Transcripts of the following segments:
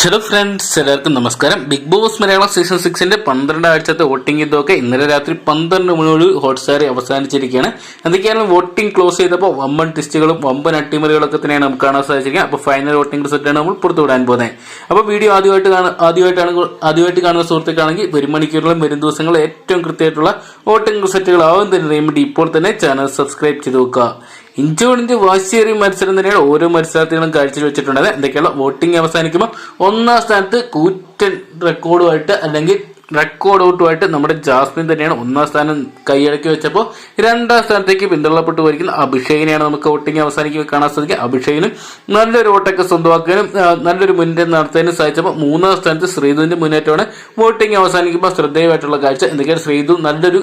Hello friends എല്ലാവർക്കും നമസ്കാരം. Big boss Malayalam season സിക്സിന്റെ പന്ത്രണ്ട് ആഴ്ചത്തെ വോട്ടിംഗ് ഇതൊക്കെ ഇന്നലെ രാത്രി പന്ത്രണ്ട് മണിയോട് ഹോട്ട്സ്റ്റാർ അവസാനിച്ചിരിക്കുകയാണ്. എന്തൊക്കെയാണ് വോട്ടിംഗ് ക്ലോസ് ചെയ്തപ്പോൾ വമ്പൻ ടിസ്റ്റുകളും വമ്പൻ അട്ടിമറികളൊക്കെ തന്നെയാണ് നമുക്ക് കാണാൻ സാധിച്ചിരിക്കുക അപ്പോൾ ഫൈനൽ വോട്ടിംഗ് റിസൾട്ടാണ് നമ്മൾ പുറത്തുവിടാൻ പോകുന്നത്. അപ്പോൾ വീഡിയോ ആദ്യമായിട്ട് കാണുക ആദ്യമായിട്ടാണ് ആദ്യമായിട്ട് കാണുന്ന സുഹൃത്തുക്കളാണെങ്കിൽ വരും മണിക്കൂറിലും വരും ദിവസങ്ങളിൽ ഏറ്റവും കൃത്യമായിട്ടുള്ള വോട്ടിംഗ് റിസൾട്ടുകൾ ആവും തന്നെ വേണ്ടി ഇപ്പോൾ തന്നെ ചാനൽ സബ്സ്ക്രൈബ് ചെയ്ത് വെക്കുക. ഇഞ്ചോടിന്റെ വാശിയേറിയ മത്സരം തന്നെയാണ് ഓരോ മത്സരാർത്ഥികളും കാഴ്ചവെച്ചിട്ടുള്ളത് എന്തൊക്കെയുള്ള വോട്ടിംഗ് അവസാനിക്കുമ്പോൾ ഒന്നാം സ്ഥാനത്ത് കൂറ്റൻ റെക്കോർഡുമായിട്ട് അല്ലെങ്കിൽ റെക്കോർഡ് ഔട്ടുമായിട്ട് നമ്മുടെ ജാസ്മിൻ തന്നെയാണ് ഒന്നാം സ്ഥാനം കൈയടക്കി വെച്ചപ്പോൾ രണ്ടാം സ്ഥാനത്തേക്ക് പിന്തള്ളപ്പെട്ടു പോയിരിക്കുന്ന അഭിഷേകിനെയാണ് നമുക്ക് വോട്ടിംഗ് അവസാനിക്കുക കാണാൻ സാധിക്കുക. അഭിഷേകിനും നല്ലൊരു വോട്ടൊക്കെ സ്വന്തമാക്കാനും നല്ലൊരു മുന്നേറ്റം നടത്താനും സാധിച്ചപ്പോൾ മൂന്നാം സ്ഥാനത്ത് ശ്രീധുവിന്റെ മുന്നേറ്റമാണ് വോട്ടിംഗ് അവസാനിക്കുമ്പോൾ ശ്രദ്ധേയമായിട്ടുള്ള കാഴ്ച. എന്തൊക്കെയാണ് ശ്രീധു നല്ലൊരു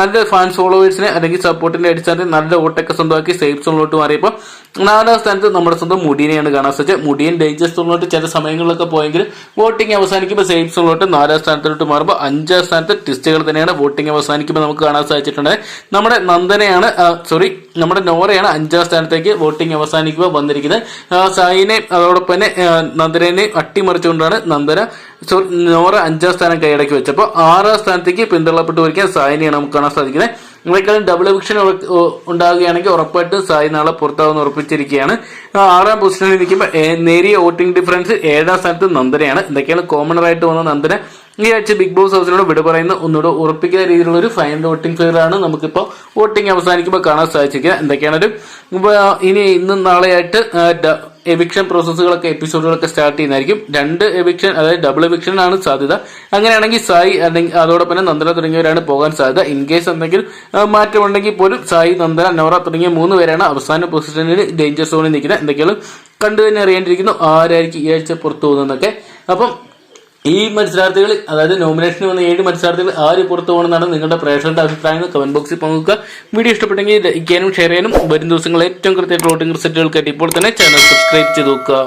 നല്ല ഫാൻസ് ഫോളോവേഴ്സിനെ അല്ലെങ്കിൽ സപ്പോർട്ടിന്റെ അടിസ്ഥാനത്തിൽ നല്ല വോട്ടൊക്കെ സ്വന്തമാക്കി സേഫ് സോണിലോട്ട് മാറിയപ്പോൾ നാലാം സ്ഥാനത്ത് നമ്മുടെ സ്വന്തം മുടിയനെയാണ് കാണാൻ സാധിച്ചത്. മുടിയൻ ഡേഞ്ചർ സോണിലോട്ട് ചില സമയങ്ങളിലൊക്കെ പോയെങ്കിൽ വോട്ടിംഗ് അവസാനിക്കുമ്പോൾ സെയിം സോണിലോട്ട് നാലാം സ്ഥാനത്തിലോട്ട് മാറുമ്പോൾ അഞ്ചാം സ്ഥാനത്ത് ടിസ്റ്റുകൾ തന്നെയാണ് വോട്ടിംഗ് അവസാനിക്കുമ്പോൾ നമുക്ക് കാണാൻ സാധിച്ചിട്ടുണ്ട്. നമ്മുടെ നന്ദനയാണ് സോറി നമ്മുടെ നോറയാണ് അഞ്ചാം സ്ഥാനത്തേക്ക് വോട്ടിംഗ് അവസാനിക്കുമ്പോൾ വന്നിരിക്കുന്നത്. സായിനെ അതോടൊപ്പം തന്നെ നന്ദനെ അട്ടിമറിച്ചുകൊണ്ടാണ് നന്ദന നോറ അഞ്ചാം സ്ഥാനം കൈയടക്കി വെച്ചപ്പോൾ ആറാം സ്ഥാനത്തേക്ക് പിന്തള്ളപ്പെട്ടു വരിക്കാൻ സായിനെയാണ് നമുക്ക് കാണാൻ സാധിക്കുന്നത്. നിങ്ങളെക്കാളും ഡബിൾ എവിക്ഷൻ ഉണ്ടാകുകയാണെങ്കിൽ ഉറപ്പായിട്ടും സായി നാളെ പുറത്താവുന്ന ഉറപ്പിച്ചിരിക്കുകയാണ്. ആറാം പൊസിഷനിൽ നിൽക്കുമ്പോൾ നേരിയ വോട്ടിംഗ് ഡിഫറൻസ് ഏഴാം സ്ഥാനത്ത് നന്ദനയാണ്. എന്തൊക്കെയാണ് കോമണറായിട്ട് വന്ന നന്ദന. ഈ ആഴ്ച ബിഗ് ബോസ് ഹൗസിനോട് വിട പറയുന്ന. ഒന്നുകൂടെ ഉറപ്പിക്കുന്ന രീതിയിലുള്ള ഒരു ഫൈനൽ വോട്ടിംഗ് ഫെയർ ആണ്. നമുക്കിപ്പോൾ വോട്ടിംഗ് അവസാനിക്കുമ്പോൾ കാണാൻ സാധിച്ചിരിക്കുക എന്തൊക്കെയാണ് ഒരു ഇനി ഇന്നും നാളെയായിട്ട് എവിക്ഷൻ പ്രോസസ്സുകളൊക്കെ എപ്പിസോഡുകളൊക്കെ സ്റ്റാർട്ട് ചെയ്യുന്നതായിരിക്കും. രണ്ട് എവിക്ഷൻ അതായത് ഡബിൾ എവിക്ഷൻ ആണ് സാധ്യത. അങ്ങനെയാണെങ്കിൽ സായി അല്ലെങ്കിൽ അതോടൊപ്പം തന്നെ നന്ദന തുടങ്ങിയവരാണ് പോകാൻ സാധ്യത. ഇൻ കേസ് എന്തെങ്കിലും മാറ്റമുണ്ടെങ്കിൽ പോലും സായി നന്ദന നോറ തുടങ്ങിയ മൂന്ന് പേരാണ് അവസാന പൊസിഷനിൽ ഡേഞ്ചർ സോണിൽ നിൽക്കുന്നത്. എന്തൊക്കെയാണ് കണ്ടു തന്നെ അറിയേണ്ടിയിരിക്കുന്നു ആരായിരിക്കും ഈ ആഴ്ച പുറത്തു പോകുന്നതെന്നൊക്കെ. അപ്പം ഈ മത്സരാർത്ഥികൾ അതായത് നോമിനേഷന് വന്ന ഏഴ് മത്സരാർത്ഥികൾ ആര് പുറത്തു പോകണമെന്നാണ് നിങ്ങളുടെ പ്രേക്ഷകരുടെ അഭിപ്രായങ്ങൾ കമന്റ് ബോക്സിൽ പങ്കുവെക്കുക. വീഡിയോ ഇഷ്ടപ്പെട്ടെങ്കിൽ ലൈക്ക് ചെയ്യാനും ഷെയർ ചെയ്യാനും. വരും ദിവസങ്ങളിൽ ഏറ്റവും കൃത്യമായിട്ട് വോട്ടിംഗ് റിസൾട്ടുകൾക്കായിട്ട് ഇപ്പോൾ തന്നെ ചാനൽ സബ്സ്ക്രൈബ് ചെയ്ത് നോക്കുക.